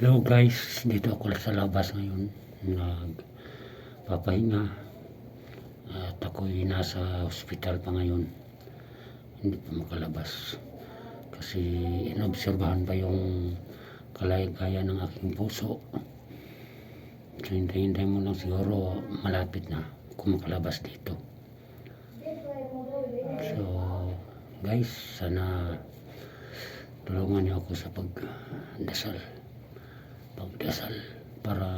Hello guys, dito ako sa labas ngayon. Nagpapahinga. At ako'y nasa hospital pa ngayon. Hindi pa makalabas. Kasi inobserbahan pa yung kalagayan ng aking puso. So hintay-hintay mo lang siguro malapit na kung makalabas dito. So guys, sana tulungan niyo ako sa pagdasal pagdasal para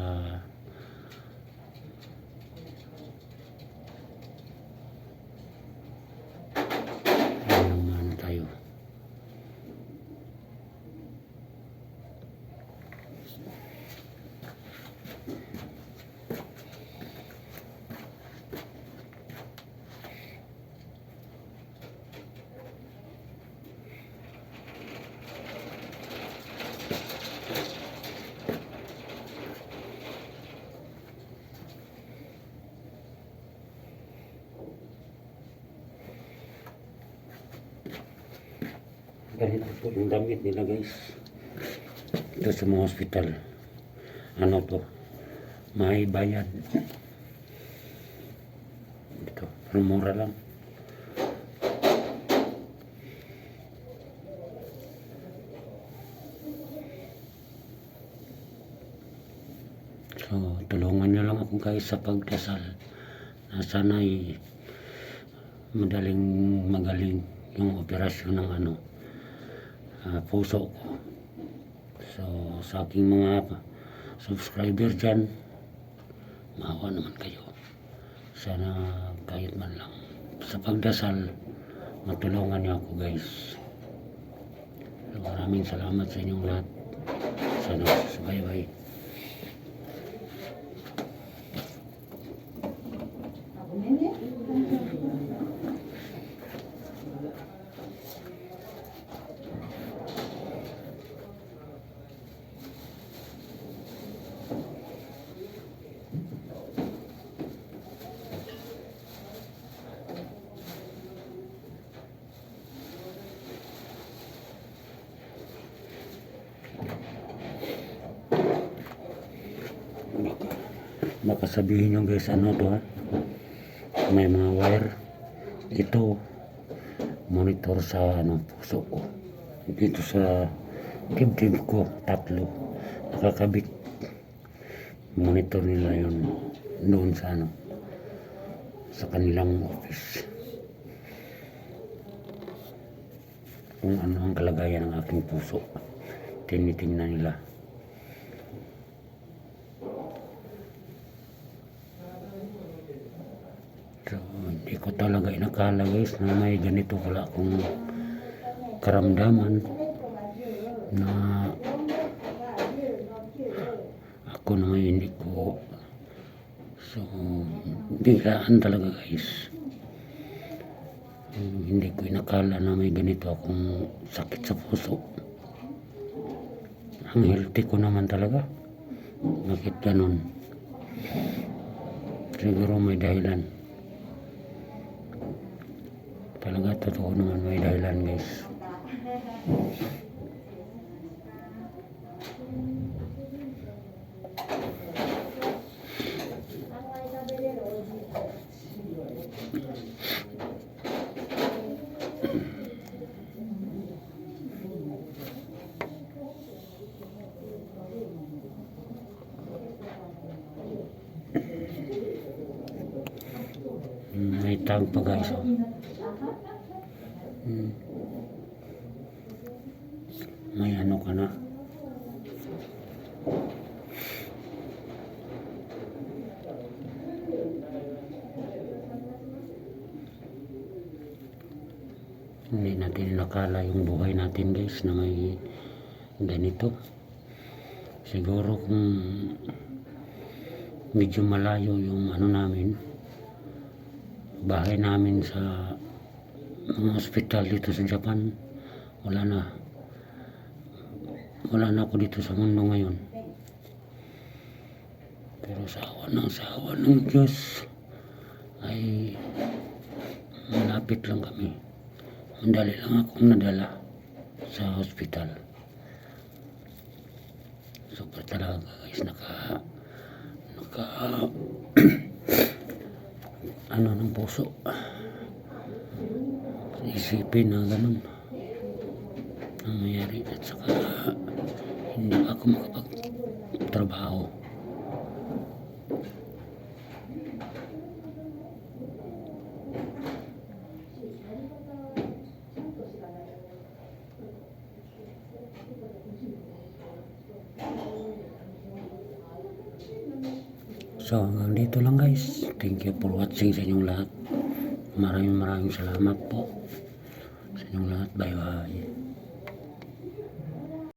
ano ano tayo ganito po yung damit nila guys. Ito sa mga hospital. Ano to? May bayad. Ito pero mura lang. So tulungan nyo lang ako guys sa pagdasal na sana'y madaling magaling yung operasyon ng ano ah, puso ko. So, sa aking mga subscriber dyan, maawa naman kayo. Sana kahit man lang sa pagdasal, matulungan niyo ako guys. So, maraming salamat sa inyong lahat. Sana subaybay. Baka sabihin nyo guys ano to. May mga wire. Ito, monitor sa ano, puso ko. Dito sa dibdib ko, tatlo. Nakakabit. Monitor nila yun doon sa ano, sa kanilang office. Kung ano ang kalagayan ng aking puso. Tinitingnan nila. So, hindi ko talaga inakala guys na may ganito pala akong karamdaman na ako na ngayon hindi ko so biglaan talaga guys. Hmm, hindi ko inakala na may ganito akong sakit sa puso. Ang healthy ko naman talaga. Bakit ganun? Siguro may dahilan talaga totoo naman may dahilan guys Hmm, may tag pa guys oh. Hmm. may ano ka na hindi natin nakala yung buhay natin guys na may ganito siguro kung medyo malayo yung ano namin bahay namin sa mga ospital dito sa Japan wala na wala na ako dito sa mundo ngayon pero sa awa ng sa awa ng Diyos ay malapit lang kami Mandali lang akong nadala sa hospital. Super talaga guys. Naka... Naka... ano ng puso. Isipin na ganun. Ang mayari. At saka... Hindi ako makapagtrabaho. So hanggang dito lang guys. Thank you for watching sa inyong lahat. Maraming maraming salamat po sa inyong lahat. Bye bye.